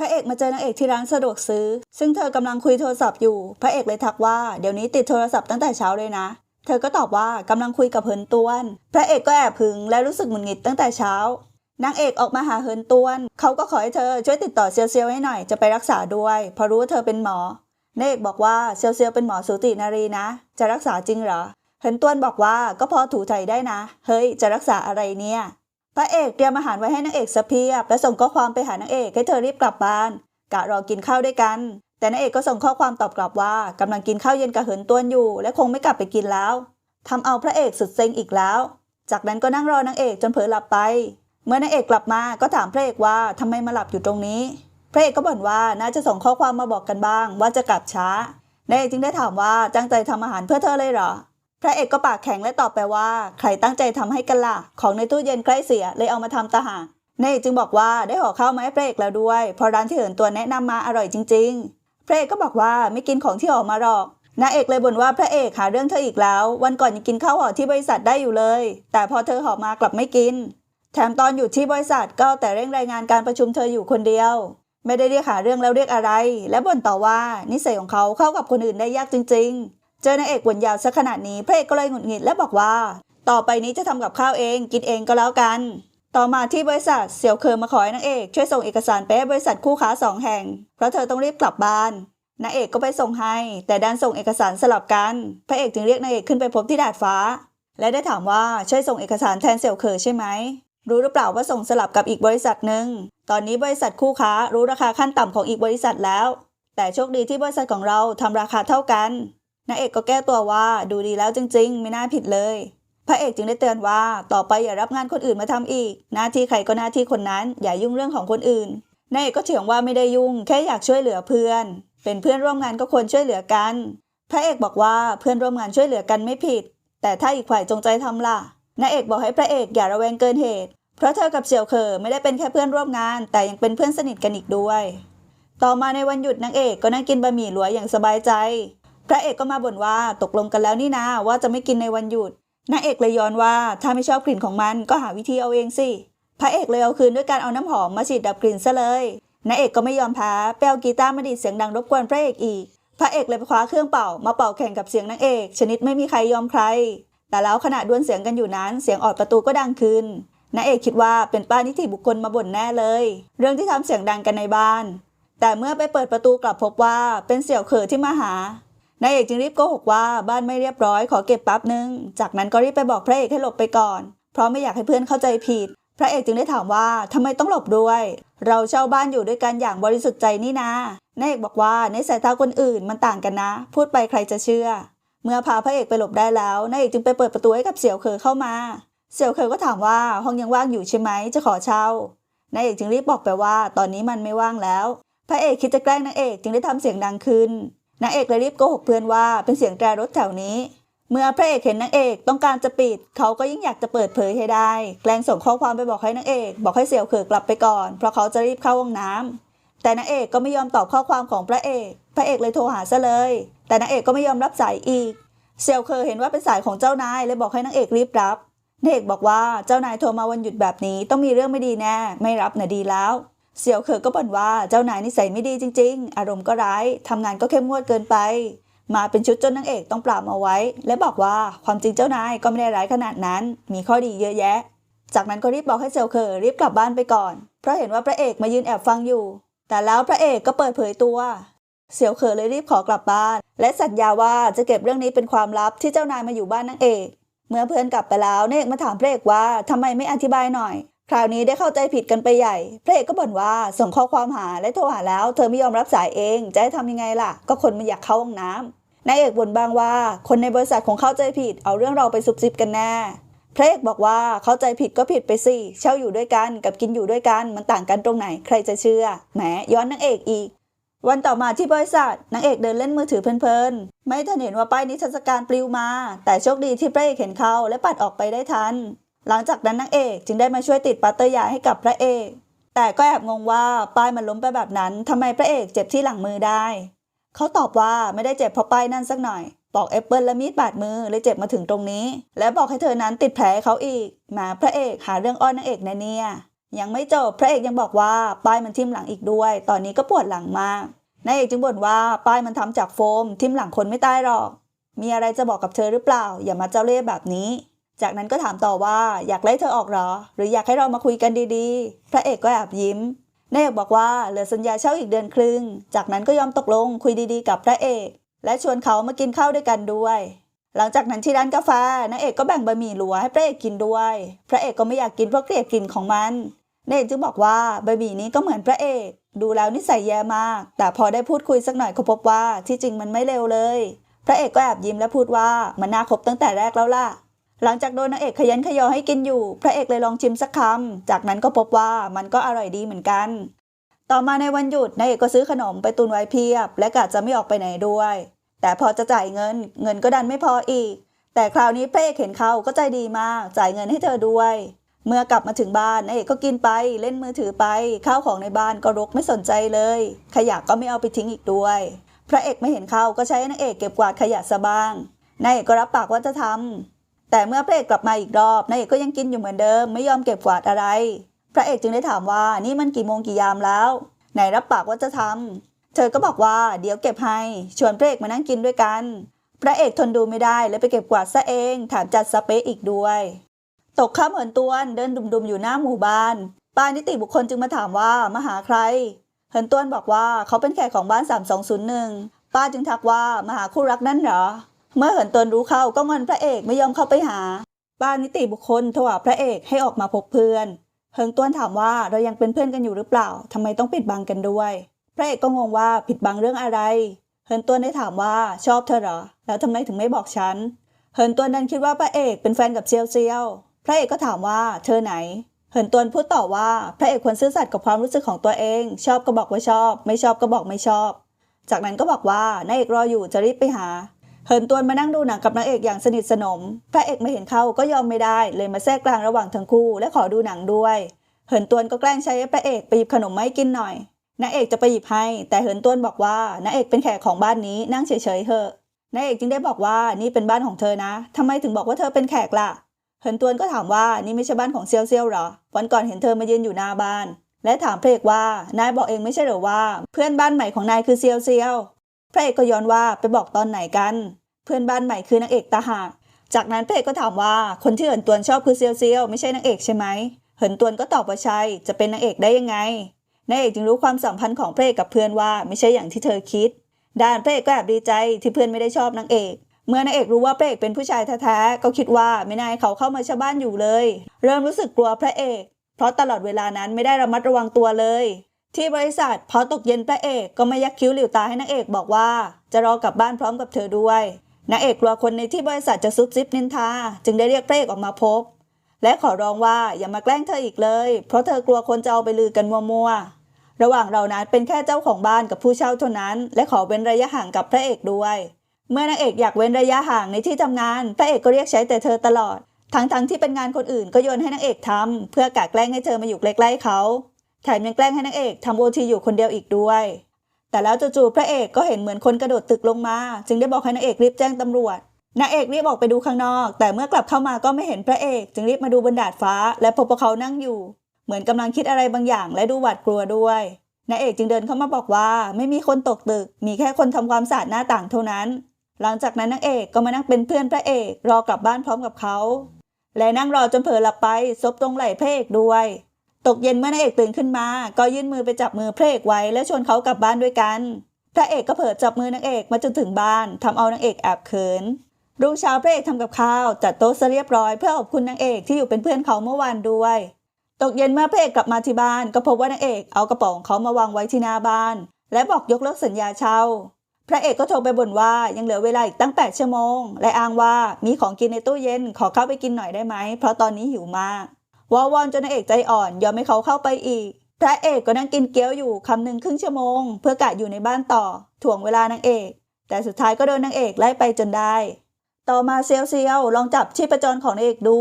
พระเอกมาเจอนางเอกที่ร้านสะดวกซื้อ ซึ่งเธอกำลังคุยโทรศัพท์อยู่ พระเอกเลยทักว่าเดี๋ยวนี้ติดโทรศัพท์ตั้งแต่เช้าเลยนะ เธอก็ตอบว่ากำลังคุยกับเฮินต้วน พระเอกก็แอบหึงและรู้สึกหงุดหงิดตั้งแต่เช้านางเอกออกมาหาเฮินต้วน เขาก็ขอให้เธอช่วยติดต่อเซียวเซียวให้หน่อยจะไปรักษาด้วยเพราะรู้ว่าเธอเป็นหมอนางเอกบอกว่าเซียวเซียวเป็นหมอสูตินารีนะ จะรักษาจริงเหรอเฮินต้วนบอกว่าก็พอถูไถได้นะ เฮ้ยจะรักษาอะไรเนี่ย พระเอกเตรียมอาหารไว้ให้นางเอกสเพียบและส่งข้อความไปหานางเอกให้เธอรีบกลับบ้าน กะรอกินข้าวด้วยกัน แต่นางเอกก็ส่งข้อความตอบกลับว่ากำลังกินข้าวเย็นกับเหินต้วนอยู่ และคงไม่กลับไปกินแล้วทำเอาพระเอกสุดเซ็งอีกแล้ว จากนั้นก็นั่งรอนางเอกจนเผลอหลับไป เมื่อนางเอกกลับมาก็ถามพระเอกว่าทำไมมาหลับอยู่ตรงนี้ พระเอกก็บ่นว่าน่าจะส่งข้อความมาบอกกันบ้าง ว่าจะกลับช้านางเอกจึงได้ถามว่าตั้งใจทำอาหารเพื่อเธอเลยเหรอ พระเอกก็ปากแข็งและตอบไปว่า ใครตั้งใจทำให้กันล่ะ ของในตู้เย็นใกล้เสียเลยเอามาทำตาหากนางเอกจึงบอกว่าได้ห่อข้าวมาให้พระเอกแล้วด้วยพราะร้านที่เหินตัวแนะนำมาอร่อยจริง ๆ พระเอกก็บอกว่าไม่กินของที่ห่อมาหรอกนางเอกเลยบ่นว่าพระเอกหาเรื่องเธออีกแล้ว วันก่อนยังกินข้าวห่อที่บริษัทได้อยู่เลย แต่พอเธอห่อมากลับไม่กิน แถมตอนอยู่ที่บริษัทก็แต่เร่งรายงานการประชุมเธออยู่คนเดียว ไม่ได้เรียกหาเรื่องแล้วเรียกอะไร และบ่นต่อว่านิสัยของเขาเข้ากับคนอื่นได้ยากจริง ๆ เจอนางเอกบ่นยาวซะขนาดนี้พระเอกก็เลยหงุดหงิดและบอกว่า ต่อไปนี้จะทำกับข้าวเองกินเองก็แล้วกัน ต่อมาที่บริษัทเสี่ยวเคอมาขอให้นางเอกช่วยส่งเอกสารไปให้บริษัทคู่ค้าสองแห่ง เพราะเธอต้องรีบกลับบ้านนางเอกก็ไปส่งให้ แต่ดันส่งเอกสารสลับกัน พระเอกจึงเรียกนางเอกขึ้นไปพบที่ดาดฟ้า และได้ถามว่าช่วยส่งเอกสารแทนเสี่ยวเคอใช่ไหมรู้หรือเปล่าว่าส่งสลับกับอีกบริษัทหนึ่ง ตอนนี้บริษัทคู่ค้ารู้ราคาขั้นต่ำของอีกบริษัทแล้ว แต่โชคดีที่บริษัทของเราทำราคาเท่ากัน นางเอกก็แก้ตัวว่าดูดีแล้วจริง ๆ ไม่น่าผิดเลย พระเอกจึงได้เตือนว่าต่อไปอย่ารับงานคนอื่นมาทำอีก หน้าที่ใครก็หน้าที่คนนั้น อย่ายุ่งเรื่องของคนอื่นนายเอกก็เถียงว่าไม่ได้ยุ่ง แค่อยากช่วยเหลือเพื่อน เป็นเพื่อนร่วมงานก็ควรช่วยเหลือกัน พระเอกบอกว่าเพื่อนร่วมงานช่วยเหลือกันไม่ผิด แต่ถ้าอีกฝ่ายจงใจทำล่ะนายเอกบอกให้พระเอกอย่าระแวงเกินเหตุ เพราะเธอกับเสี่ยวเคอไม่ได้เป็นแค่เพื่อนร่วมงาน แต่ยังเป็นเพื่อนสนิทกันอีกด้วย ต่อมาในวันหยุดนางเอกก็นั่งกินบะหมี่หลวอย่างสบายใจ พระเอกก็มาบ่นว่าตกลงกันแล้วนี่นะว่าจะไม่กินในวันหยุดนางเอกเลยย้อนว่าถ้าไม่ชอบกลิ่นของมันก็หาวิธีเอาเองสิ พระเอกเลยเอาคืนด้วยการเอาน้ำหอมมาฉีดดับกลิ่นซะเลยนางเอกก็ไม่ยอมแพ้ไปเอากีตาร์มาดีดเสียงดังรบกวนพระเอกอีก พระเอกเลยไปคว้าเครื่องเป่ามาเป่าแข่งกับเสียงนางเอก ชนิดไม่มีใครยอมใคร แต่แล้วขณะดวลเสียงกันอยู่นั้น เสียงออดประตูก็ดังขึ้นนางเอกคิดว่าเป็นป้านิติบุคคลมาบ่นแน่เลย เรื่องที่ทำเสียงดังกันในบ้าน แต่เมื่อไปเปิดประตูกลับพบว่าเป็นเสี่ยวเขอที่มาหา นายเอกจึงรีบโกหกว่าบ้านไม่เรียบร้อยขอเก็บแป๊บนึง จากนั้นก็รีบไปบอกพระเอกให้หลบไปก่อน เพราะไม่อยากให้เพื่อนเข้าใจผิด พระเอกจึงได้ถามว่าทำไมต้องหลบด้วย เราเช่าบ้านอยู่ด้วยกันอย่างบริสุทธิ์ใจนี่นะนายเอกบอกว่าในสายตาคนอื่นมันต่างกันนะ พูดไปใครจะเชื่อ เมื่อพาพระเอกไปหลบได้แล้วนายเอกจึงไปเปิดประตูให้กับเสี่ยวเคอเข้ามา เสี่ยวเคอก็ถามว่าห้องยังว่างอยู่ใช่ไหมจะขอเช่านายเอกจึงรีบบอกไปว่า ตอนนี้มันไม่ว่างแล้ว พระเอกคิดจะแกล้งนางเอกจึงได้ทำเสียงดังขึ้น นางเอกเลยรีบโกหกเพื่อนว่าเป็นเสียงแตรรถแถวนี้ เมื่อพระเอกเห็นนางเอกต้องการจะปิด เขาก็ยิ่งอยากจะเปิดเผยให้ได้ แกล้งส่งข้อความไปบอกให้นางเอก บอกให้เสี่ยวเขอกลับไปก่อน เพราะเขาจะรีบเข้าห้องน้ำแต่นางเอกก็ไม่ยอมตอบข้อความของพระเอก พระเอกเลยโทรหาซะเลย แต่นางเอกก็ไม่ยอมรับสายอีก เสี่ยวเคอเห็นว่าเป็นสายของเจ้านายเลยบอกให้นางเอกรีบรับนางเอกบอกว่าเจ้านายโทรมาวันหยุดแบบนี้ต้องมีเรื่องไม่ดีแน่ ไม่รับน่ะดีแล้ว เสี่ยวเคอก็บ่นว่าเจ้านายนิสัยไม่ดีจริง ๆ อารมณ์ก็ร้ายทำงานก็เข้มงวดเกินไป มาเป็นชุดจนนางเอกต้องปราบเอาไว้ และบอกว่าความจริงเจ้านายก็ไม่ได้ร้ายขนาดนั้น มีข้อดีเยอะแยะ จากนั้นก็รีบบอกให้เสี่ยวเคอรีบกลับบ้านไปก่อน เพราะเห็นว่าพระเอกมายืนแอบฟังอยู่ แต่แล้วพระเอกก็เปิดเผยตัว เสี่ยวเคอเลยรีบขอกลับบ้าน และสัญญาว่าจะเก็บเรื่องนี้เป็นความลับที่เจ้านายมาอยู่บ้านนางเอก เมื่อเพื่อนกลับไปแล้วนางเอกมาถามพระเอกว่าทำไมไม่อธิบายหน่อย คราวนี้ได้เข้าใจผิดกันไปใหญ่ พระเอกก็บ่นว่าส่งข้อความหาและโทรหาแล้ว เธอไม่ยอมรับสายเอง จะให้ทำยังไงล่ะ ก็คนไม่อยากเข้าห้องน้ำนายเอกบ่นบางว่า คนในบริษัทคงเข้าใจผิด เอาเรื่องเราไปซุบซิบกันแน่ พระเอกบอกว่าเข้าใจผิดก็ผิดไปสิ เช่าอยู่ด้วยกันกับกินอยู่ด้วยกันมันต่างกันตรงไหนใครจะเชื่อ แหมย้อนนางเอกอีก วันต่อมาที่บริษัทนางเอกเดินเล่นมือถือเพลินๆ ไม่ทันเห็นว่าป้ายนิทรรศการปลิวมา แต่โชคดีที่พระเอกเห็นเขาและปัดออกไปได้ทัน หลังจากนั้นนางเอกจึงได้มาช่วยติดปัตเตอร์ยาให้กับพระเอก แต่ก็แอบงงว่าป้ายมันล้มไปแบบนั้นทำไมพระเอกเจ็บที่หลังมือได้ เขาตอบว่าไม่ได้เจ็บเพราะป้ายนั่นสักหน่อยบอกแอปเปิลและมีดบาดมือเลยเจ็บมาถึงตรงนี้ และบอกให้เธอนั้นติดแผลเขาอีกหมาพระเอกหาเรื่องอ้อนนางเอกนะเนี่ย ยังไม่จบพระเอกยังบอกว่าป้ายมันทิ่มหลังอีกด้วย ตอนนี้ก็ปวดหลังมากนายเอกจึงบ่นว่าป้ายมันทำจากโฟมทิ่มหลังคนไม่ตายหรอก มีอะไรจะบอกกับเธอหรือเปล่า อย่ามาเจ้าเล่ห์แบบนี้ จากนั้นก็ถามต่อว่าอยากไล่เธอออกหรอ หรืออยากให้เรามาคุยกันดีๆ พระเอกก็แอบยิ้มนายเอกบอกว่าเหลือสัญญาเช่าอีกเดือนครึ่ง จากนั้นก็ยอมตกลงคุยดีๆ กับพระเอก และชวนเขามากินข้าวด้วยกันด้วย หลังจากนั้นที่ร้านกาแฟนางเอกก็แบ่งบะหมี่หลัวให้พระเอกกินด้วย พระเอกก็ไม่อยากกินเพราะเกลียดกลิ่นของมันนางเอกจึงบอกว่าบะหมี่นี้ก็เหมือนพระเอก ดูแล้วนิสัยแย่มาก แต่พอได้พูดคุยสักหน่อยก็พบว่าที่จริงมันไม่เลวเลย พระเอกก็แอบยิ้มและพูดว่ามันน่าคบตั้งแต่แรกแล้วล่ะ หลังจากโดนนางเอกขยันขยอให้กินอยู่ พระเอกเลยลองชิมสักคำ จากนั้นก็พบว่ามันก็อร่อยดีเหมือนกัน ต่อมาในวันหยุดนายเอกก็ซื้อขนมไปตุนไว้เพียบ และกะจะไม่ออกไปไหนด้วย แต่พอจะจ่ายเงิน เงินก็ดันไม่พออีก แต่คราวนี้พระเอกเห็นเขาก็ใจดีมาก จ่ายเงินให้เธอด้วย เมื่อกลับมาถึงบ้านนายเอกก็กินไปเล่นมือถือไปข้าวของในบ้านก็รกไม่สนใจเลย ขยะก็ไม่เอาไปทิ้งอีกด้วย พระเอกไม่เห็นเขาก็ใช้นางเอกเก็บกวาดขยะซะบ้างนายเอกก็รับปากว่าจะทำ แต่เมื่อพระเอกกลับมาอีกรอบนายเอกก็ยังกินอยู่เหมือนเดิม ไม่ยอมเก็บกวาดอะไร พระเอกจึงได้ถามว่านี่มันกี่โมงกี่ยามแล้วไหนรับปากว่าจะทำเธอก็บอกว่าเดี๋ยวเก็บให้ชวนพระเอกมานั่งกินด้วยกัน พระเอกทนดูไม่ได้เลยไปเก็บกวาดซะเองแถมจัดสเปซอีกด้วยตกค่ำเหินตวนเดินดุมๆอยู่หน้าหมู่บ้านป้านิติบุคคลจึงมาถามว่ามาหาใคร เหินตวนบอกว่าเขาเป็นแขกของบ้าน 3201 ป้าจึงทักว่ามาหาคู่รักนั่นเหรอ เมื่อเหินตวนรู้เข้าก็งอนพระเอกไม่ยอมเข้าไปหาป้านนิติบุคคลโทรหาพระเอกให้ออกมาพบเพื่อนเหิงต้วนถามว่าเรายังเป็นเพื่อนกันอยู่หรือเปล่าทำไมต้องปิดบังกันด้วย พระเอกก็งงว่าผิดบังเรื่องอะไรเหินต้วนได้ถามว่าชอบเธอเหรอ แล้วทำไมถึงไม่บอกฉันเหินต้วนดันคิดว่าพระเอกเป็นแฟนกับเซียวเซียว พระเอกก็ถามว่าเธอไหนเหินต้วนพูดต่อว่าพระเอกควรซื่อสัตย์กับความรู้สึกของตัวเอง ชอบก็บอกว่าชอบ ไม่ชอบก็บอกไม่ชอบ จากนั้นก็บอกว่านายเอกรออยู่จะรีบไปหา เหินตวนมานั่งดูหนังกับนางเอกอย่างสนิทสนม พระเอกไม่เห็นเขาก็ยอมไม่ได้เลยมาแทรกกลางระหว่างทั้งคู่และขอดูหนังด้วย เหินตวนก็แกล้งใช้พระเอกไปหยิบขนมมาให้กินหน่อยนางเอกจะไปหยิบให้ แต่เหินตวนบอกว่านางเอกเป็นแขกของบ้านนี้นั่งเฉยๆเถอะนางเอกจึงได้บอกว่านี่เป็นบ้านของเธอนะทำไมถึงบอกว่าเธอเป็นแขกล่ะ เหินตวนก็ถามว่านี่ไม่ใช่บ้านของเซียวเซียวเหรอวันก่อนเห็นเธอมายืนอยู่หน้าบ้าน และถามพระเอกว่านายบอกเองไม่ใช่เหรอว่า เพื่อนบ้านใหม่ของนายคือเซียวเซียว พระเอกก็ย้อนว่าไปบอกตอนไหนกัน เพื่อนบ้านใหม่คือนางเอกตาหาก จากนั้นพระเอกก็ถามว่าคนที่เหินตวนชอบคือเซียวเซียวไม่ใช่นางเอกใช่ไหมเหินตวนก็ตอบว่าใช่จะเป็นนางเอกได้ยังไงนางเอกจึงรู้ความสัมพันธ์ของพระเอกกับเพื่อนว่าไม่ใช่อย่างที่เธอคิดด้านพระเอกก็แอบดีใจที่เพื่อนไม่ได้ชอบนางเอก เมื่อนางเอกรู้ว่าพระเอกเป็นผู้ชายแท้ๆก็คิดว่าไม่น่าให้เขาเข้ามาชาวบ้านอยู่เลย เริ่มรู้สึกกลัวพระเอก เพราะตลอดเวลานั้นไม่ได้ระมัดระวังตัวเลย ที่บริษัทพอตกเย็นพระเอกก็ไม่ยักคิ้วหลิวตาให้นางเอกบอกว่า จะรอกลับบ้านพร้อมกับเธอด้วยนางเอกกลัวคนในที่บริษัทจะซุบซิบนินทา จึงได้เรียกพระเอกออกมาพบ และขอร้องว่าอย่ามาแกล้งเธออีกเลย เพราะเธอกลัวคนจะเอาไปลือกันมัวๆ ระหว่างเรานั้นเป็นแค่เจ้าของบ้านกับผู้เช่าเท่านั้น และขอเว้นระยะห่างกับพระเอกด้วย เมื่อนางเอกอยากเว้นระยะห่างในที่ทำงาน พระเอกก็เรียกใช้แต่เธอตลอด ทั้งๆที่เป็นงานคนอื่นก็โยนให้นางเอกทำเพื่อกะแกล้งให้เธอมาอยู่ใกล้ๆเขา แถมยังแกล้งให้นางเอกทำโอทีอยู่คนเดียวอีกด้วย แต่แล้วจู่ๆพระเอกก็เห็นเหมือนคนกระโดดตึกลงมา จึงได้บอกให้นางเอกรีบแจ้งตำรวจนางเอกรีบออกไปดูข้างนอก แต่เมื่อกลับเข้ามาก็ไม่เห็นพระเอก จึงรีบมาดูบนดาดฟ้า และพบว่าเขานั่งอยู่ เหมือนกำลังคิดอะไรบางอย่าง และดูหวาดกลัวด้วยนางเอกจึงเดินเข้ามาบอกว่า ไม่มีคนตกตึก มีแค่คนทำความสะอาดหน้าต่างเท่านั้น หลังจากนั้นนางเอกก็มานั่งเป็นเพื่อนพระเอก รอกลับบ้านพร้อมกับเขา และนั่งรอจนเผลอหลับไปซบตรงไหล่พระเอกด้วย ตกเย็นเมื่อนางเอกตื่นขึ้นมา ก็ยื่นมือไปจับมือพระเอกไว้และชวนเขากลับบ้านด้วยกัน พระเอกก็เผลอจับมือนางเอกมาจนถึงบ้านทำเอานางเอกแอบเขิน รุ่งเช้าพระเอกทำกับข้าวจัดโต๊ะซะเรียบร้อยเพื่อขอบคุณนางเอกที่อยู่เป็นเพื่อนเขาเมื่อวานด้วย ตกเย็นเมื่อพระเอกกลับมาที่บ้าน ก็พบว่านางเอกเอากระเป๋าของเขามาวางไว้ที่หน้าบ้าน และบอกยกเลิกสัญญาเช่า พระเอกก็โทรไปบ่นว่ายังเหลือเวลาอีกตั้ง 8 ชั่วโมง และอ้างว่ามีของกินในตู้เย็นขอเข้าไปกินหน่อยได้ไหมเพราะตอนนี้หิวมาก วอวอนจนนางเอกใจอ่อนยอมให้เขาเข้าไปอีก พระเอกก็นั่งกินเกี๊ยวอยู่คำหนึ่งครึ่งชั่วโมง เพื่อกะอยู่ในบ้านต่อ ถ่วงเวลานางเอก แต่สุดท้ายก็โดนนางเอกไล่ไปจนได้ ต่อมาเซียวเซียวลองจับชีพจรของนางเอกดู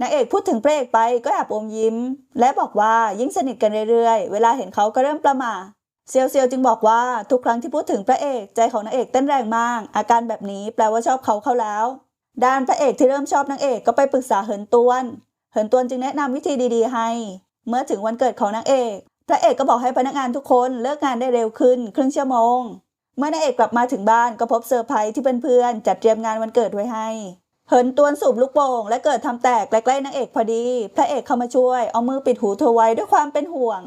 นางเอกพูดถึงพระเอกไปก็แอบอมยิ้ม และบอกว่ายิ่งสนิทกันเรื่อยๆ เวลาเห็นเขาก็เริ่มประหม่าเซียวเซียวจึงบอกว่าทุกครั้งที่พูดถึงพระเอกใจของนางเอกเต้นแรงมาก อาการแบบนี้แปลว่าชอบเขาเข้าแล้ว ด้านพระเอกที่เริ่มชอบนางเอกก็ไปปรึกษาเหินตวน เหินตวนจึงแนะนำวิธีดีๆ ให้ เมื่อถึงวันเกิดของนางเอก พระเอกก็บอกให้พนักงานทุกคนเลิกงานได้เร็วขึ้น ครึ่งชั่วโมง เมื่อนางเอกกลับมาถึงบ้านก็พบเซอร์ไพรส์ที่เพื่อนๆจัดเตรียมงานวันเกิดไว้ให้ เหินตวนสูบลูกโป่งและเกิดทำแตกใกล้ๆนางเอกพอดี พระเอกเข้ามาช่วยเอามือปิดหูเธอไว้ด้วยความเป็นห่วง